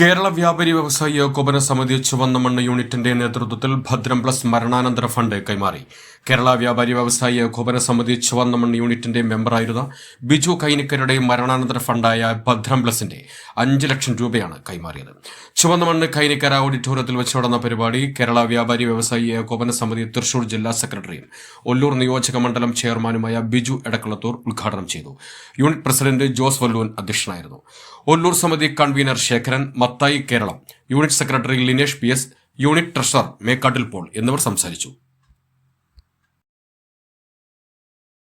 കേരള വ്യാപാരി വ്യവസായി ഏകോപന സമിതി ചുവന്ന മണ്ണ് യൂണിറ്റിന്റെ നേതൃത്വത്തിൽ ഭദ്രം പ്ലസ് മരണാനന്തര ഫണ്ട് കൈമാറി. കേരള വ്യാപാരി വ്യവസായി ഏകോപന സമിതി ചുവന്ന മണ്ണ് യൂണിറ്റിന്റെ മെമ്പറായിരുന്ന ബിജു കൈനിക്കരുടെ മരണാനന്തര ഫണ്ടായ ഭദ്രം പ്ലസിന്റെ അഞ്ച് ലക്ഷം രൂപയാണ് കൈമാറിയത്. ചുവന്ന മണ്ണ് കൈനിക്കര ഓഡിറ്റോറിയത്തിൽ വെച്ച് നടന്ന പരിപാടി കേരള വ്യാപാരി വ്യവസായി ഏകോപന സമിതി തൃശൂർ ജില്ലാ സെക്രട്ടറിയും ഒല്ലൂർ നിയോജക മണ്ഡലം ചെയർമാനുമായ ബിജു എടക്കളത്തൂർ ഉദ്ഘാടനം ചെയ്തു. യൂണിറ്റ് പ്രസിഡന്റ് ജോസ് വല്ലൂൻ അധ്യക്ഷനായിരുന്നു. ഒല്ലൂർ സമിതി convener Sekharan Mathai Keralam. Unit secretary Linesh P S unit treasurer Mekkattil Paul എന്നിവർ സംസാരിച്ചു.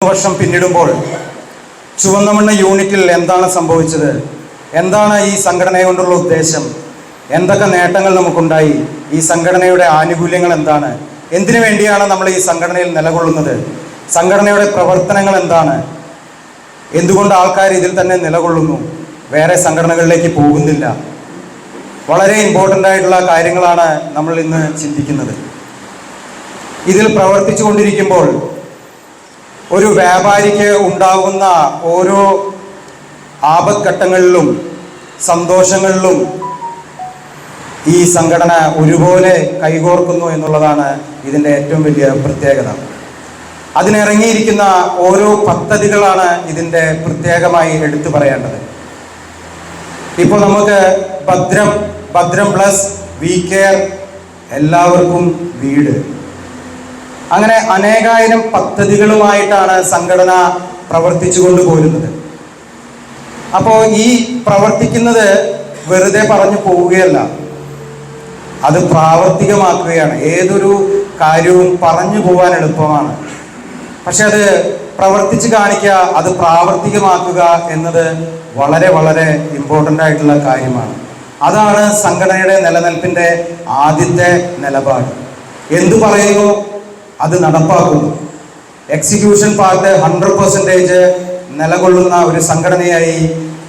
വർഷം പിന്നിടുമ്പോൾ ചുവന്നമണ്ണ യൂണിറ്റിൽ എന്താണ് സംഭവിച്ചത്? എന്താണ് ഈ സംഘടന കൊണ്ടുള്ള ഉദ്ദേശം? എന്തൊക്കെ നേട്ടങ്ങൾ നമുക്കുണ്ടായി? ഈ സംഘടനയുടെ ആനുകൂല്യങ്ങൾ എന്താണ്? എന്തിനു വേണ്ടിയാണ് നമ്മൾ ഈ സംഘടനയിൽ നിലകൊള്ളുന്നത്? സംഘടനയുടെ പ്രവർത്തനങ്ങൾ എന്താണ്? എന്തുകൊണ്ട് ആൾക്കാർ ഇതിൽ തന്നെ നിലകൊള്ളുന്നു? വേറെ സംഘടനകളിലേക്ക് പോകുന്നില്ല. വളരെ ഇമ്പോർട്ടന്റ് ആയിട്ടുള്ള കാര്യങ്ങളാണ് നമ്മൾ ഇന്ന് ചിന്തിക്കുന്നത്. ഇതിൽ പ്രവർത്തിച്ചു കൊണ്ടിരിക്കുമ്പോൾ ഒരു വ്യാപാരിക്ക് ഉണ്ടാകുന്ന ഓരോ ആപത്ഘട്ടങ്ങളിലും സന്തോഷങ്ങളിലും ഈ സംഘടന ഒരുപോലെ കൈകോർക്കുന്നു എന്നുള്ളതാണ് ഇതിന്റെ ഏറ്റവും വലിയ പ്രത്യേകത. അതിനിറങ്ങിയിരിക്കുന്ന ഓരോ പദ്ധതികളാണ് ഇതിന്റെ പ്രത്യേകമായി എടുത്തു പറയേണ്ടത്. ഇപ്പോൾ നമുക്ക് ഭദ്രം ഭദ്രം പ്ലസ് വി കെയർ എല്ലാവർക്കും വീട്. അങ്ങനെ അനേകായിരം പദ്ധതികളുമായിട്ടാണ് സംഘടന പ്രവർത്തിച്ചു കൊണ്ടുപോരുന്നത് അപ്പോൾ ഈ പ്രവർത്തിക്കുന്നത് വെറുതെ പറഞ്ഞു പോവുകയല്ല. അത് പ്രാവർത്തികമാക്കുകയാണ്. ഏതൊരു കാര്യവും പറഞ്ഞു പോകാൻ എളുപ്പമാണ്. പക്ഷെ അത് പ്രവർത്തിച്ച് കാണിക്കുക അത് പ്രാവർത്തികമാക്കുക എന്നത് വളരെ വളരെ ഇമ്പോർട്ടന്റ് ആയിട്ടുള്ള കാര്യമാണ്. അതാണ് സംഘടനയുടെ നിലനിൽപ്പിന്റെ ആദ്യത്തെ നിലപാട്. എന്തു പറയുന്നു? അത് നടപ്പാക്കുന്നു എക്സിക്യൂഷൻ പാർട്ട് ഹൺഡ്രഡ് പെർസെന്റേജ് നിലകൊള്ളുന്ന ഒരു സംഘടനയായി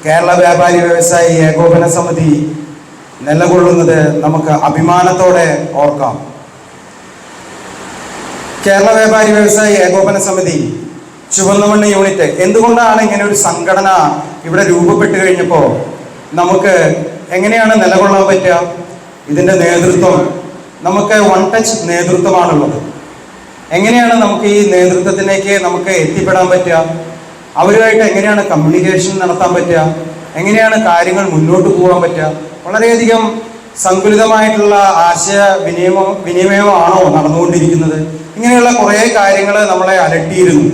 കേരള വ്യാപാരി വ്യവസായി ഏകോപന സമിതി നിലകൊള്ളുന്നത് നമുക്ക് അഭിമാനത്തോടെ ഓർക്കാം. കേരള വ്യാപാരി വ്യവസായി ഏകോപന സമിതി ചുവന്നമണ്ണ് യൂണിറ്റ് എന്തുകൊണ്ടാണ് ഇങ്ങനെ ഒരു സംഘടന ഇവിടെ രൂപപ്പെട്ട് കഴിഞ്ഞപ്പോൾ നമുക്ക് എങ്ങനെയാണ് നിലകൊള്ളാൻ പറ്റുക? ഇതിന്റെ നേതൃത്വം നമുക്ക് വൺ ടച്ച് നേതൃത്വമാണുള്ളത്. എങ്ങനെയാണ് നമുക്ക് ഈ നേതൃത്വത്തിലേക്ക് നമുക്ക് എത്തിപ്പെടാൻ പറ്റുക? അവരുമായിട്ട് എങ്ങനെയാണ് കമ്മ്യൂണിക്കേഷൻ നടത്താൻ പറ്റുക? എങ്ങനെയാണ് കാര്യങ്ങൾ മുന്നോട്ട് പോകാൻ പറ്റുക? വളരെയധികം സങ്കുലിതമായിട്ടുള്ള ആശയ വിനിമയം വിനിമയമാണോ നടന്നുകൊണ്ടിരിക്കുന്നത്? ഇങ്ങനെയുള്ള കുറേ കാര്യങ്ങൾ നമ്മളെ അലട്ടിയിരുന്നു.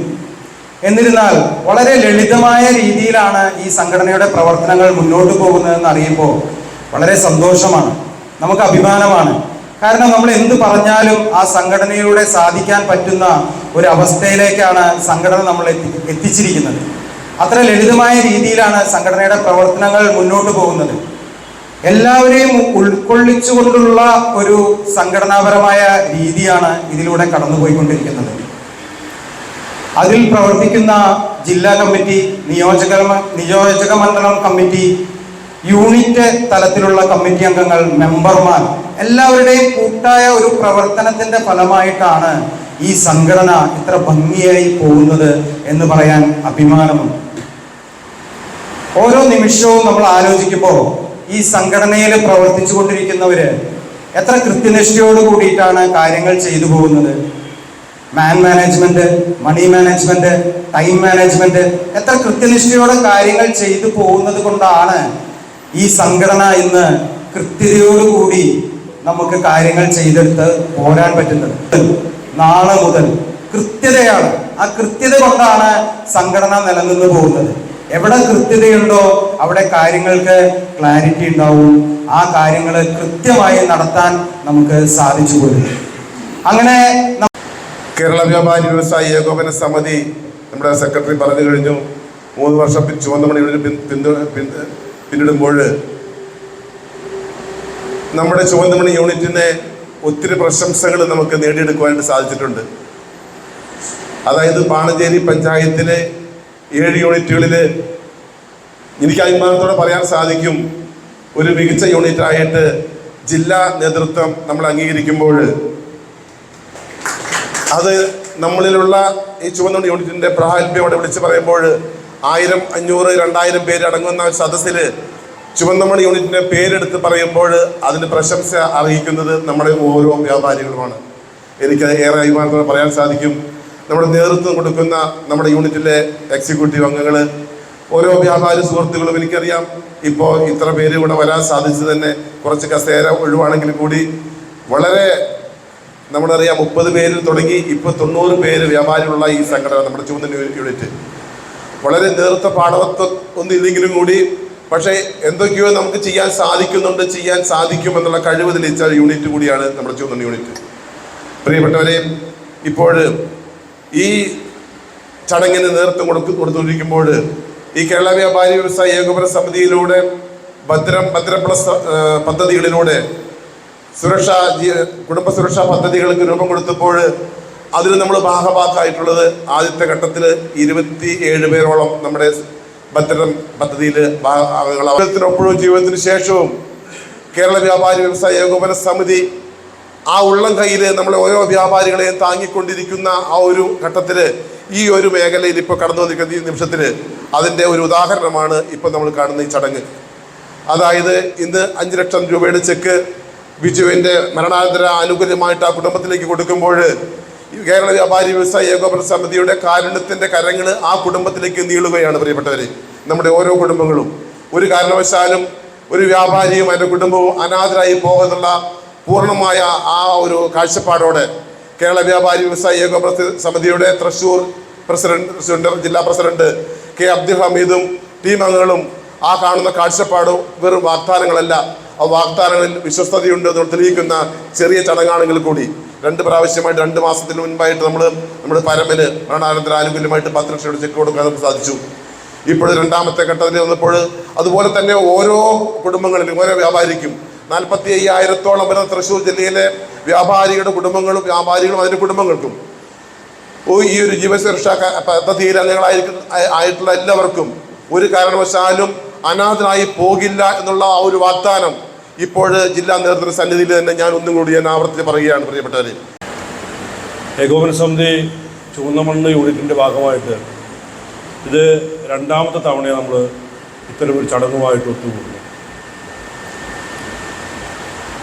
എന്നിരുന്നാൽ വളരെ ലളിതമായ രീതിയിലാണ് ഈ സംഘടനയുടെ പ്രവർത്തനങ്ങൾ മുന്നോട്ട് പോകുന്നതെന്ന് അറിയുമ്പോൾ വളരെ സന്തോഷമാണ്. നമുക്ക് അഭിമാനമാണ്. കാരണം നമ്മൾ എന്ത് പറഞ്ഞാലും ആ സംഘടനയിലൂടെ സാധിക്കാൻ പറ്റുന്ന ഒരു അവസ്ഥയിലേക്കാണ് സംഘടന നമ്മൾ എത്തി എത്തിച്ചിരിക്കുന്നത്. അത്ര ലളിതമായ രീതിയിലാണ് സംഘടനയുടെ പ്രവർത്തനങ്ങൾ മുന്നോട്ട് പോകുന്നത്. എല്ലാവരെയും ഉൾക്കൊള്ളിച്ചുകൊണ്ടുള്ള ഒരു സംഘടനാപരമായ രീതിയാണ് ഇതിലൂടെ കടന്നുപോയിക്കൊണ്ടിരിക്കുന്നത്. അതിൽ പ്രവർത്തിക്കുന്ന ജില്ലാ കമ്മിറ്റി നിയോജക നിയോജക മണ്ഡലം കമ്മിറ്റി യൂണിറ്റ് തലത്തിലുള്ള കമ്മിറ്റി അംഗങ്ങൾ മെമ്പർമാർ എല്ലാവരുടെയും കൂട്ടായ ഒരു പ്രവർത്തനത്തിന്റെ ഫലമായിട്ടാണ് ഈ സംഘടന ഇത്ര ഭംഗിയായി പോകുന്നത് എന്ന് പറയാൻ അഭിമാനമുണ്ട്. ഓരോ നിമിഷവും നമ്മൾ ആലോചിക്കുമ്പോൾ ഈ സംഘടനയിൽ പ്രവർത്തിച്ചു കൊണ്ടിരിക്കുന്നവര് എത്ര കൃത്യനിഷ്ഠയോട് കൂടിയിട്ടാണ് കാര്യങ്ങൾ ചെയ്തു പോകുന്നത്? Man management money management time management എത്ര കൃത്യനിഷ്ഠയോടെ കാര്യങ്ങൾ ചെയ്തു പോകുന്നത് കൊണ്ടാണ് ഈ സംഘടന ഇന്ന് കൃത്യതയോടുകൂടി നമുക്ക് കാര്യങ്ങൾ ചെയ്തെടുത്ത് പോരാൻ പറ്റുന്നത്. നാളെ മുതൽ കൃത്യതയാണ്. ആ കൃത്യത കൊണ്ടാണ് സംഘടന നിലനിന്ന് പോകുന്നത്. എവിടെ കൃത്യതയുണ്ടോ അവിടെ കാര്യങ്ങൾക്ക് ക്ലാരിറ്റി ഉണ്ടാവും. ആ കാര്യങ്ങൾ കൃത്യമായി നടത്താൻ നമുക്ക് സാധിച്ചു പോകും അങ്ങനെ കേരള വ്യാപാരി വ്യവസായ ഏകോപന സമിതി നമ്മുടെ സെക്രട്ടറി പറഞ്ഞു കഴിഞ്ഞു. മൂന്ന് വർഷം ചുവന്ന മണിയുടെ പിന്നിടുമ്പോൾ നമ്മുടെ ചുവന്നമണി യൂണിറ്റിനെ ഒത്തിരി പ്രശംസകൾ നമുക്ക് നേടിയെടുക്കുവാനായിട്ട് സാധിച്ചിട്ടുണ്ട്. അതായത് പാണഞ്ചേരി പഞ്ചായത്തിലെ ഏഴ് യൂണിറ്റുകളിൽ എനിക്ക് അഭിമാനത്തോടെ പറയാൻ സാധിക്കും. ഒരു മികച്ച യൂണിറ്റായിട്ട് ജില്ലാ നേതൃത്വം നമ്മൾ അംഗീകരിക്കുമ്പോൾ അത് നമ്മളിലുള്ള ഈ ചുവന്ന യൂണിറ്റിന്റെ പ്രാഗൽഭ്യം അവിടെ വിളിച്ച് പറയുമ്പോൾ ആയിരം അഞ്ഞൂറ് രണ്ടായിരം പേര് അടങ്ങുന്ന ഒരു സദസ്സിൽ ചുവന്നമണി യൂണിറ്റിന്റെ പേരെടുത്ത് പറയുമ്പോൾ അതിന് പ്രശംസ അറിയിക്കുന്നത് നമ്മുടെ ഓരോ വ്യാപാരികളുമാണ്. എനിക്ക് ഏറെ അഭിമാനത്തോടെ പറയാൻ സാധിക്കും. നമ്മുടെ നേതൃത്വം കൊടുക്കുന്ന നമ്മുടെ യൂണിറ്റിലെ എക്സിക്യൂട്ടീവ് അംഗങ്ങൾ ഓരോ വ്യാപാരി സുഹൃത്തുക്കളും എനിക്കറിയാം. ഇപ്പോൾ ഇത്ര പേര് ഇവിടെ വരാൻ സാധിച്ചു തന്നെ കുറച്ച് കസേര ഒഴിവാണെങ്കിൽ കൂടി വളരെ നമ്മളറിയാം മുപ്പത് പേരിൽ തുടങ്ങി ഇപ്പോൾ തൊണ്ണൂറ് പേര് വ്യാപാരികളുള്ള ഈ സംഘടന നമ്മുടെ ചുവന്ന യൂണിറ്റ്. വളരെ നേർത്ത പാഠവത്വം ഒന്നും ഇല്ലെങ്കിലും കൂടി പക്ഷേ എന്തൊക്കെയോ നമുക്ക് ചെയ്യാൻ സാധിക്കുന്നുണ്ട് ചെയ്യാൻ സാധിക്കും എന്നുള്ള കഴിവ് തെളിയിച്ച യൂണിറ്റ് കൂടിയാണ് നമ്മുടെ ചുവന്ന യൂണിറ്റ്. പ്രിയപ്പെട്ടവരെ ഇപ്പോൾ ഈ ചടങ്ങിന് നേതൃത്വം കൊടുത്തു കൊടുത്തുകൊണ്ടിരിക്കുമ്പോൾ ഈ കേരള വ്യാപാരി വ്യവസായ ഏകോപന സമിതിയിലൂടെ ഭദ്രം ഭദ്രം പ്ലസ് പദ്ധതികളിലൂടെ സുരക്ഷാ കുടുംബ സുരക്ഷാ പദ്ധതികൾക്ക് രൂപം കൊടുത്തപ്പോൾ അതിൽ നമ്മൾ ഭാഗഭാക്കായിട്ടുള്ളത് ആദ്യത്തെ ഘട്ടത്തിൽ ഇരുപത്തി ഏഴ് പേരോളം നമ്മുടെ ഭദ്രം പദ്ധതിയിൽ ഭാഗങ്ങളാണ് ജീവിതത്തിന് ശേഷവും കേരള വ്യാപാരി വ്യവസായ ഏകോപന സമിതി ആ ഉള്ളം കയ്യിൽ നമ്മളെ ഓരോ വ്യാപാരികളെയും താങ്ങിക്കൊണ്ടിരിക്കുന്ന ആ ഒരു ഘട്ടത്തിൽ ഈ ഒരു മേഖലയിൽ ഇപ്പോൾ കടന്നു വന്നിരിക്കുന്ന ഈ നിമിഷത്തിൽ അതിന്റെ ഒരു ഉദാഹരണമാണ് ഇപ്പോൾ നമ്മൾ കാണുന്ന ഈ ചടങ്ങ്. അതായത് ഇന്ന് അഞ്ച് ലക്ഷം രൂപയുടെ ചെക്ക് ബിജുവിന്റെ മരണാനന്തര ആനുകൂല്യമായിട്ട് ആ കുടുംബത്തിലേക്ക് കൊടുക്കുമ്പോൾ കേരള വ്യാപാരി വ്യവസായ ഏകോപന സമിതിയുടെ കാരുണ്യത്തിന്റെ കരങ്ങൾ ആ കുടുംബത്തിലേക്ക് നീളുകയാണ് പ്രിയപ്പെട്ടവർ നമ്മുടെ ഓരോ കുടുംബങ്ങളും. ഒരു കാരണവശാലും ഒരു വ്യാപാരിയും അതിന്റെ കുടുംബവും അനാഥരായി പോകുന്നുള്ള പൂർണമായ ആ ഒരു കാഴ്ചപ്പാടോടെ കേരള വ്യാപാരി വ്യവസായ ഏകോപന സമിതിയുടെ തൃശ്ശൂർ പ്രസിഡന്റ് ജില്ലാ പ്രസിഡന്റ് കെ അബ്ദുൽ ഹമീദും ടീം അംഗങ്ങളും ആ കാണുന്ന കാഴ്ചപ്പാടും വെറും വാഗ്ദാനങ്ങളല്ല. ആ വാഗ്ദാനങ്ങളിൽ വിശ്വസ്തതയുണ്ട് എന്ന് തെളിയിക്കുന്ന ചെറിയ ചടങ്ങാണെങ്കിൽ കൂടി. രണ്ട് പ്രാവശ്യമായിട്ട് രണ്ട് മാസത്തിന് മുൻപായിട്ട് നമ്മൾ നമ്മുടെ പരമന് മരണാനന്തര ആനുകൂല്യമായിട്ട് പത്ത് ലക്ഷം രൂപ ചെക്ക് കൊടുക്കാൻ നമുക്ക് സാധിച്ചു. ഇപ്പോൾ രണ്ടാമത്തെ ഘട്ടത്തിൽ വന്നപ്പോൾ അതുപോലെ തന്നെ ഓരോ കുടുംബങ്ങളിലും ഓരോ വ്യാപാരിക്കും നാൽപ്പത്തി അയ്യായിരത്തോളം വരുന്ന തൃശ്ശൂർ ജില്ലയിലെ വ്യാപാരികളുടെ കുടുംബങ്ങളും വ്യാപാരികളും അതിന്റെ കുടുംബങ്ങൾക്കും. ഈ ഒരു ജീവസുരക്ഷാ പദ്ധതിയിൽ അംഗങ്ങളായിരിക്കും ആയ- ആയിട്ടുള്ള എല്ലാവർക്കും ഒരു കാരണവശാലും അനാഥനായി പോകില്ല എന്നുള്ള ആ ഒരു വാഗ്ദാനം ഇപ്പോൾ ജില്ലാ നേതൃത്വ സന്നിധിയിൽ തന്നെ ഞാൻ ഒന്നും കൂടി ഞാൻ ആവർത്തിച്ച് പറയുകയാണ് പ്രിയപ്പെട്ടവരെ. ഏകോപന സമിതി ചുവന്നമണ്ണ് യൂണിറ്റിന്റെ ഭാഗമായിട്ട് ഇത് രണ്ടാമത്തെ തവണയാണ് നമ്മൾ ഇത്തരമൊരു ചടങ്ങുമായിട്ട് ഒത്തുകൂടുന്നു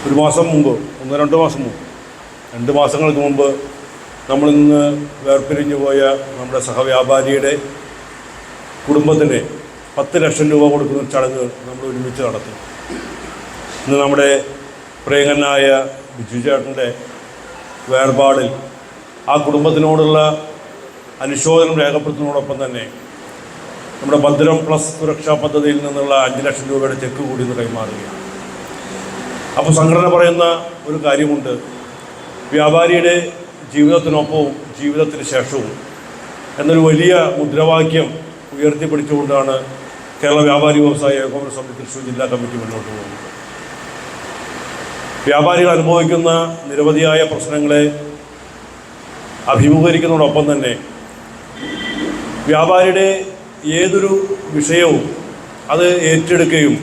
ഒരു മാസം മുമ്പ് ഒന്ന് രണ്ട് മാസം മുമ്പ് രണ്ട് മാസങ്ങൾക്ക് മുമ്പ് നമ്മളിൽ നിന്ന് വേർപിരിഞ്ഞു പോയ നമ്മുടെ സഹവ്യാപാരിയുടെ കുടുംബത്തിന് പത്ത് ലക്ഷം രൂപ കൊടുക്കുന്ന ചടങ്ങ് നമ്മൾ ഒരുമിച്ച് നടത്തി. ഇന്ന് നമ്മുടെ പ്രിയങ്കനായ ബിജു ചേട്ടന്റെ വേർപാടിൽ ആ കുടുംബത്തിനോടുള്ള അനുശോചനം രേഖപ്പെടുത്തുന്നതോടൊപ്പം തന്നെ നമ്മുടെ ഭദ്രം പ്ലസ് സുരക്ഷാ പദ്ധതിയിൽ നിന്നുള്ള അഞ്ച് ലക്ഷം രൂപയുടെ ചെക്ക് കൂടി ഇന്ന് കൈമാറുകയാണ്. അപ്പോൾ സംഘടന പറയുന്ന ഒരു കാര്യമുണ്ട്. വ്യാപാരിയുടെ ജീവിതത്തിനൊപ്പവും ജീവിതത്തിന് ശേഷവും എന്നൊരു വലിയ മുദ്രാവാക്യം ഉയർത്തിപ്പിടിച്ചുകൊണ്ടാണ് കേരള വ്യാപാരി വ്യവസായ ഏകോപന സമിതി തൃശ്ശൂർ ജില്ലാ കമ്മിറ്റി മുന്നോട്ട് പോകുന്നത്. വ്യാപാരികൾ അനുഭവിക്കുന്ന നിരവധിയായ പ്രശ്നങ്ങളെ അഭിമുഖീകരിക്കുന്നതോടൊപ്പം തന്നെ വ്യാപാരിയുടെ ഏതൊരു വിഷയവും അത് ഏറ്റെടുക്കുകയും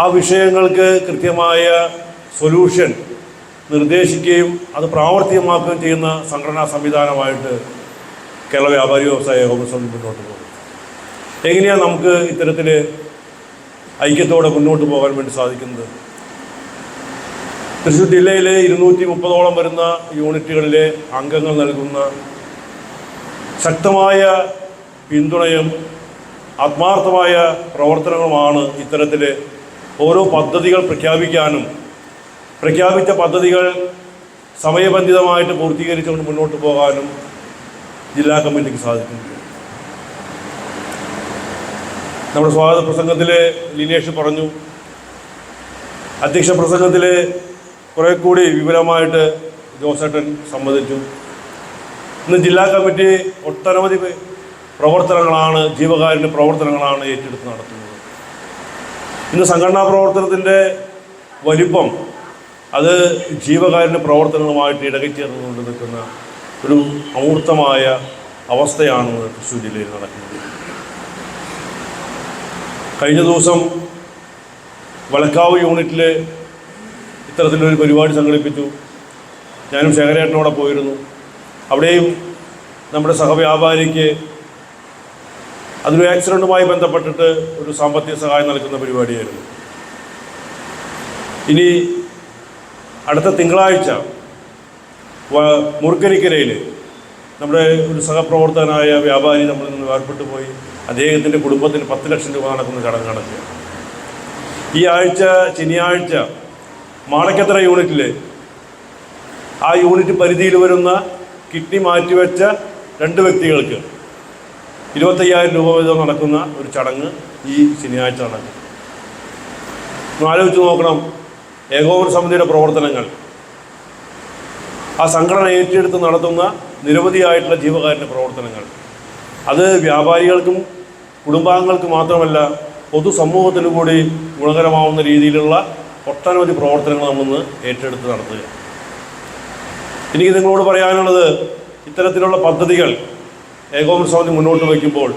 ആ വിഷയങ്ങൾക്ക് കൃത്യമായ സൊല്യൂഷൻ നിർദ്ദേശിക്കുകയും അത് പ്രാവർത്തികമാക്കുകയും ചെയ്യുന്ന സംഘടനാ സംവിധാനമായിട്ട് കേരള വ്യാപാരി വ്യവസായ ഏകോപന മുന്നോട്ട് പോകും. എങ്ങനെയാണ് നമുക്ക് ഇത്തരത്തിൽ ഐക്യത്തോടെ മുന്നോട്ട് പോകാൻ വേണ്ടി സാധിക്കുന്നത്? തൃശ്ശൂർ ജില്ലയിലെ ഇരുന്നൂറ്റി മുപ്പതോളം വരുന്ന യൂണിറ്റുകളിലെ അംഗങ്ങൾ നൽകുന്ന ശക്തമായ പിന്തുണയും ആത്മാർത്ഥമായ പ്രവർത്തനങ്ങളുമാണ് ഇത്തരത്തിൽ ഓരോ പദ്ധതികൾ പ്രഖ്യാപിക്കാനും പ്രഖ്യാപിച്ച പദ്ധതികൾ സമയബന്ധിതമായിട്ട് പൂർത്തീകരിച്ചുകൊണ്ട് മുന്നോട്ട് പോകാനും ജില്ലാ കമ്മിറ്റിക്ക് സാധിക്കുന്നു നമ്മുടെ സ്വാഗത പ്രസംഗത്തിൽ ലീനേഷ് പറഞ്ഞു. അധ്യക്ഷ പ്രസംഗത്തിൽ കുറെ കൂടി വിപുലമായിട്ട് ജോസേട്ടൻ സംബന്ധിച്ചു ഇന്ന് ജില്ലാ കമ്മിറ്റി ഒട്ടനവധി പ്രവർത്തനങ്ങളാണ് ജീവകാരുണ്യ പ്രവർത്തനങ്ങളാണ് ഏറ്റെടുത്ത് നടത്തുന്നത്. ഇന്ന് സംഘടനാ പ്രവർത്തനത്തിന്റെ വലിപ്പം അത് ജീവകാരുണ്യ പ്രവർത്തനങ്ങളുമായിട്ട് ഇടകച്ചേർന്നുകൊണ്ട് നിൽക്കുന്ന ഒരു അമൂർത്തമായ അവസ്ഥയാണ് തൃശ്ശൂർ ജില്ലയിൽ നടക്കുന്നത്. കഴിഞ്ഞ ദിവസം വളക്കാവ് യൂണിറ്റിൽ ഇത്തരത്തിലൊരു പരിപാടി സംഘടിപ്പിച്ചു. ഞാനും ശേഖരേട്ടനോടെ പോയിരുന്നു. അവിടെയും നമ്മുടെ സഹവ്യാപാരിക്ക് അതൊരു ആക്സിഡന്റുമായി ബന്ധപ്പെട്ടിട്ട് ഒരു സാമ്പത്തിക സഹായം നൽകുന്ന പരിപാടിയായിരുന്നു. ഇനി അടുത്ത തിങ്കളാഴ്ച മുറുക്കരിക്കരയിൽ നമ്മുടെ ഒരു സഹപ്രവർത്തകനായ വ്യാപാരി നമ്മളിൽ നിന്ന് വേർപെട്ടു പോയി. അദ്ദേഹത്തിന്റെ കുടുംബത്തിന് പത്ത് ലക്ഷം രൂപ നടക്കുന്ന ചടങ്ങ് നടക്കുക. ഈ ആഴ്ച ശനിയാഴ്ച മാളക്കത്തറ യൂണിറ്റിൽ ആ യൂണിറ്റ് പരിധിയിൽ വരുന്ന കിഡ്നി മാറ്റിവെച്ച രണ്ട് വ്യക്തികൾക്ക് ഇരുപത്തയ്യായിരം രൂപ വീതം നടക്കുന്ന ഒരു ചടങ്ങ് ഈ ശനിയാഴ്ച നടക്കും. ആലോചിച്ച് നോക്കണം. ഏകോപന സമിതിയുടെ പ്രവർത്തനങ്ങൾ. ആ സംഘടന ഏറ്റെടുത്ത് നടത്തുന്ന നിരവധിയായിട്ടുള്ള ജീവകാരുണ്യ പ്രവർത്തനങ്ങൾ. അത് വ്യാപാരികൾക്കും കുടുംബാംഗങ്ങൾക്കും മാത്രമല്ല പൊതുസമൂഹത്തിനു കൂടി ഗുണകരമാവുന്ന രീതിയിലുള്ള ഒട്ടനവധി പ്രവർത്തനങ്ങൾ നമ്മളിന്ന് ഏറ്റെടുത്ത് നടത്തുക എനിക്ക് നിങ്ങളോട് പറയാനുള്ളത് ഇത്തരത്തിലുള്ള പദ്ധതികൾ ഏകോപന സമിതി മുന്നോട്ട് വയ്ക്കുമ്പോൾ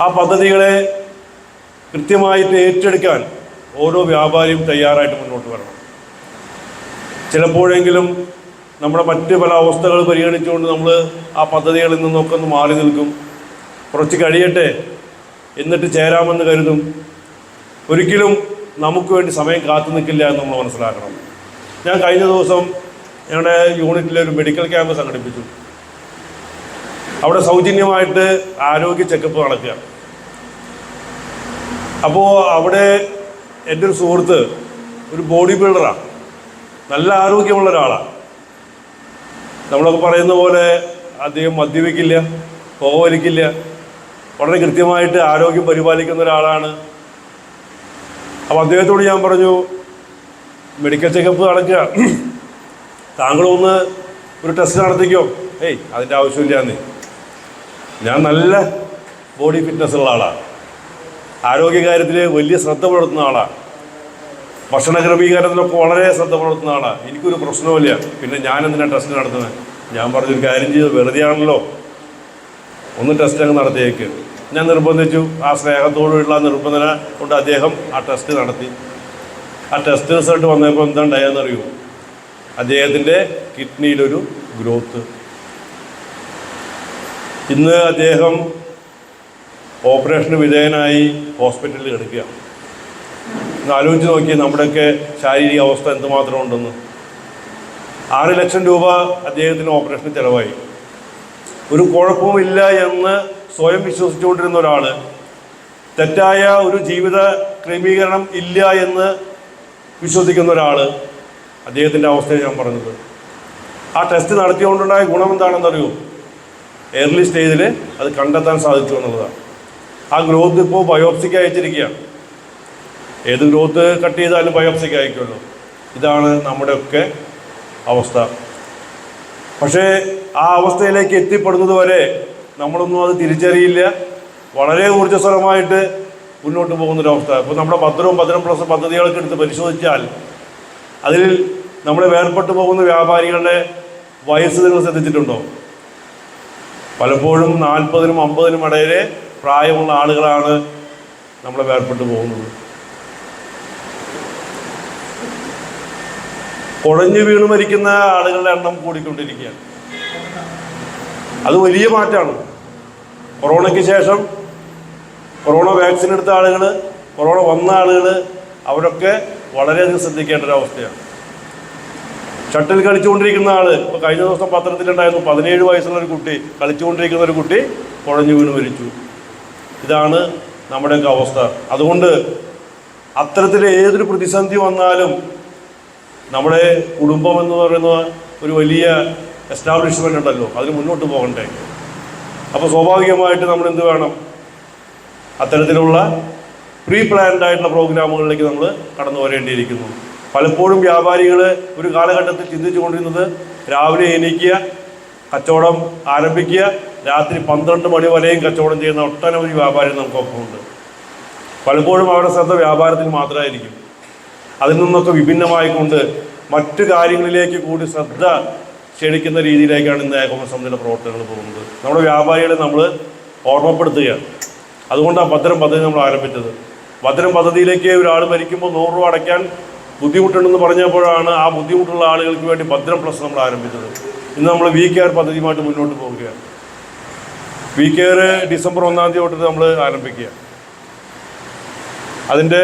ആ പദ്ധതികളെ കൃത്യമായിട്ട് ഏറ്റെടുക്കാൻ ഓരോ വ്യാപാരിയും തയ്യാറായിട്ട് മുന്നോട്ട് വരണം. ചിലപ്പോഴെങ്കിലും നമ്മുടെ മറ്റ് പല അവസ്ഥകൾ പരിഗണിച്ചുകൊണ്ട് നമ്മൾ ആ പദ്ധതികളിൽ നിന്നൊക്കെ ഒന്ന് മാറി നിൽക്കും. കുറച്ച് കഴിയട്ടെ എന്നിട്ട് ചേരാമെന്ന് കരുതും. ഒരിക്കലും നമുക്ക് വേണ്ടി സമയം കാത്തു നിൽക്കില്ല എന്ന് നമ്മൾ മനസ്സിലാക്കണം. ഞാൻ കഴിഞ്ഞ ദിവസം ഞങ്ങളുടെ യൂണിറ്റിലെ ഒരു മെഡിക്കൽ ക്യാമ്പ് സംഘടിപ്പിച്ചു. അവിടെ സൗജന്യമായിട്ട് ആരോഗ്യ ചെക്കപ്പ് നടക്കുകയാണ്. അപ്പോൾ അവിടെ എന്റെ ഒരു സുഹൃത്ത് ഒരു ബോഡി ബിൽഡറാണ് നല്ല ആരോഗ്യമുള്ള ഒരാളാണ് നമ്മളൊക്കെ പറയുന്ന പോലെ അദ്ദേഹം മദ്യപിക്കില്ല പുകവലിക്കില്ല വളരെ കൃത്യമായിട്ട് ആരോഗ്യം പരിപാലിക്കുന്ന ഒരാളാണ്. അപ്പോൾ അദ്ദേഹത്തോട് ഞാൻ പറഞ്ഞു മെഡിക്കൽ ചെക്കപ്പ് നടക്കുക. താങ്കളൊന്ന് ഒരു ടെസ്റ്റ് നടത്തിക്കോ. ഏയ് അതിന്റെ ആവശ്യമില്ലാന്ന്. ഞാൻ നല്ല ബോഡി ഫിറ്റ്നസ് ഉള്ള ആളാണ് ആരോഗ്യകാര്യത്തിൽ വലിയ ശ്രദ്ധ പുലർത്തുന്ന ആളാണ് ഭക്ഷണ ക്രമീകരണത്തിലൊക്കെ വളരെ ശ്രദ്ധ പുലർത്തുന്ന ആളാണ് എനിക്കൊരു പ്രശ്നവുമില്ല. പിന്നെ ഞാൻ എന്തിനാ ടെസ്റ്റ് നടത്തുന്നത് ഞാൻ പറഞ്ഞൊരു കാര്യം ചെയ്ത് വെറുതെ ആണല്ലോ. ഒന്ന് ടെസ്റ്റ് അങ്ങ് നടത്തിയേക്ക്. ഞാൻ നിർബന്ധിച്ചു. ആ സ്നേഹത്തോടുള്ള നിർബന്ധന കൊണ്ട് അദ്ദേഹം ആ ടെസ്റ്റ് നടത്തി. ആ ടെസ്റ്റ് റിസൾട്ട് വന്നപ്പോൾ എന്താ ഉണ്ടായെന്നറിയൂ അദ്ദേഹത്തിന്റെ കിഡ്നിയിലൊരു ഗ്രോത്ത് ഇന്ന് അദ്ദേഹം ഓപ്പറേഷന് വിധേയനായി ഹോസ്പിറ്റലിൽ കിടക്കുക ഒന്ന് ആലോചിച്ച് നോക്കി നമ്മുടെയൊക്കെ ശാരീരിക അവസ്ഥ എന്തുമാത്രം ഉണ്ടെന്ന് ആറ് ലക്ഷം രൂപ അദ്ദേഹത്തിന് ഓപ്പറേഷന് ചിലവായി. ഒരു കുഴപ്പവുമില്ല എന്ന് സ്വയം വിശ്വസിച്ചുകൊണ്ടിരുന്ന ഒരാൾ തെറ്റായ ഒരു ജീവിത ക്രമീകരണം ഇല്ല എന്ന് വിശ്വസിക്കുന്ന ഒരാൾ അദ്ദേഹത്തിന്റെ അവസ്ഥയെ ഞാൻ പറഞ്ഞത്. ആ ടെസ്റ്റ് നടത്തിയോണ്ടുണ്ടായ ഗുണം എയർലി സ്റ്റേജിൽ അത് കണ്ടെത്താൻ സാധിച്ചു എന്നുള്ളതാണ്. ആ ഗ്രോത്ത് ഇപ്പോൾ ബയോപ്സിക്ക് അയച്ചിരിക്കുകയാണ്. ഏത് ഗ്രോത്ത് കട്ട് ചെയ്താലും ബയോപ്സിക്ക് അയക്കുമല്ലോ. ഇതാണ് നമ്മുടെയൊക്കെ അവസ്ഥ. പക്ഷേ ആ അവസ്ഥയിലേക്ക് എത്തിപ്പെടുന്നത് വരെ നമ്മളൊന്നും അത് തിരിച്ചറിയില്ല. വളരെ ഊർജസ്വലമായിട്ട് മുന്നോട്ട് പോകുന്നൊരവസ്ഥ. ഇപ്പോൾ നമ്മുടെ ഭദ്രവും ഭദ്രം പ്ലസ് പദ്ധതികളൊക്കെ എടുത്ത് പരിശോധിച്ചാൽ അതിൽ നമ്മൾ വേർപെട്ടു പോകുന്ന വ്യാപാരികളുടെ വയസ്സ് നിങ്ങൾ ശ്രദ്ധിച്ചിട്ടുണ്ടോ? പലപ്പോഴും നാൽപ്പതിനും അമ്പതിനും ഇടയിലെ പ്രായമുള്ള ആളുകളാണ് നമ്മളെ വേർപ്പെട്ടു പോകുന്നത്. കുഴഞ്ഞു വീണ് മരിക്കുന്ന ആളുകളുടെ എണ്ണം കൂടിക്കൊണ്ടിരിക്കുകയാണ്. അത് വലിയ മാറ്റമാണ് കൊറോണയ്ക്ക് ശേഷം കൊറോണ വാക്സിൻ എടുത്ത ആളുകൾ കൊറോണ വന്ന ആളുകൾ അവരൊക്കെ വളരെയധികം ശ്രദ്ധിക്കേണ്ട ഒരു അവസ്ഥയാണ്. ഷട്ടിൽ കളിച്ചുകൊണ്ടിരിക്കുന്ന ആൾ. ഇപ്പൊ കഴിഞ്ഞ ദിവസം പത്രത്തിലുണ്ടായിരുന്നു പതിനേഴ് വയസ്സുള്ള ഒരു കുട്ടി കളിച്ചുകൊണ്ടിരിക്കുന്ന ഒരു കുട്ടി കുഴഞ്ഞു വീണ് മരിച്ചു. ഇതാണ് നമ്മുടെയൊക്കെ അവസ്ഥ. അതുകൊണ്ട് അത്തരത്തിൽ ഏതൊരു പ്രതിസന്ധി വന്നാലും നമ്മുടെ കുടുംബം എന്ന് പറയുന്ന ഒരു വലിയ എസ്റ്റാബ്ലിഷ്മെന്റ് ഉണ്ടല്ലോ അതിന് മുന്നോട്ട് പോകണ്ടേ. അപ്പോൾ സ്വാഭാവികമായിട്ട് നമ്മൾ എന്ത് വേണം? അത്തരത്തിലുള്ള പ്രീ പ്ലാൻഡ് ആയിട്ടുള്ള പ്രോഗ്രാമുകളിലേക്ക് നമ്മൾ കടന്നു വരേണ്ടിയിരിക്കുന്നു. പലപ്പോഴും വ്യാപാരികൾ ഒരു കാലഘട്ടത്തിൽ ചിന്തിച്ചു കൊണ്ടിരുന്നത് രാവിലെ എണീക്കുക കച്ചവടം ആരംഭിക്കുക രാത്രി പന്ത്രണ്ട് മണി വരെയും കച്ചവടം ചെയ്യുന്ന ഒട്ടനവധി വ്യാപാരികൾ നമുക്കൊപ്പമുണ്ട്. പലപ്പോഴും അവരുടെ ശ്രദ്ധ വ്യാപാരത്തിൽ മാത്രമായിരിക്കും. അതിൽ നിന്നൊക്കെ വിഭിന്നമായിക്കൊണ്ട് മറ്റു കാര്യങ്ങളിലേക്ക് കൂടി ശ്രദ്ധ ക്ഷണിക്കുന്ന രീതിയിലേക്കാണ് ഇന്ന് ഏകോപന സമിതിയുടെ പ്രവർത്തനങ്ങൾ പോകുന്നത്. നമ്മുടെ വ്യാപാരികളെ നമ്മൾ ഓർമ്മപ്പെടുത്തുകയാണ്. അതുകൊണ്ടാണ് ഭദ്രം പദ്ധതി നമ്മൾ ആരംഭിച്ചത്. ഭദ്രം പദ്ധതിയിലേക്ക് ഒരാൾ മരിക്കുമ്പോൾ നൂറ് രൂപ അടയ്ക്കാൻ ബുദ്ധിമുട്ടുണ്ടെന്ന് പറഞ്ഞപ്പോഴാണ് ആ ബുദ്ധിമുട്ടുള്ള ആളുകൾക്ക് വേണ്ടി ഭദ്രം പ്ലസ് നമ്മൾ ആരംഭിച്ചത്. ഇന്ന് നമ്മൾ വി കെയർ പദ്ധതിയുമായിട്ട് മുന്നോട്ട് പോവുകയാണ്. വി കെയർ ഡിസംബർ ഒന്നാം തീയതി തൊട്ട് നമ്മൾ ആരംഭിക്കുക അതിന്റെ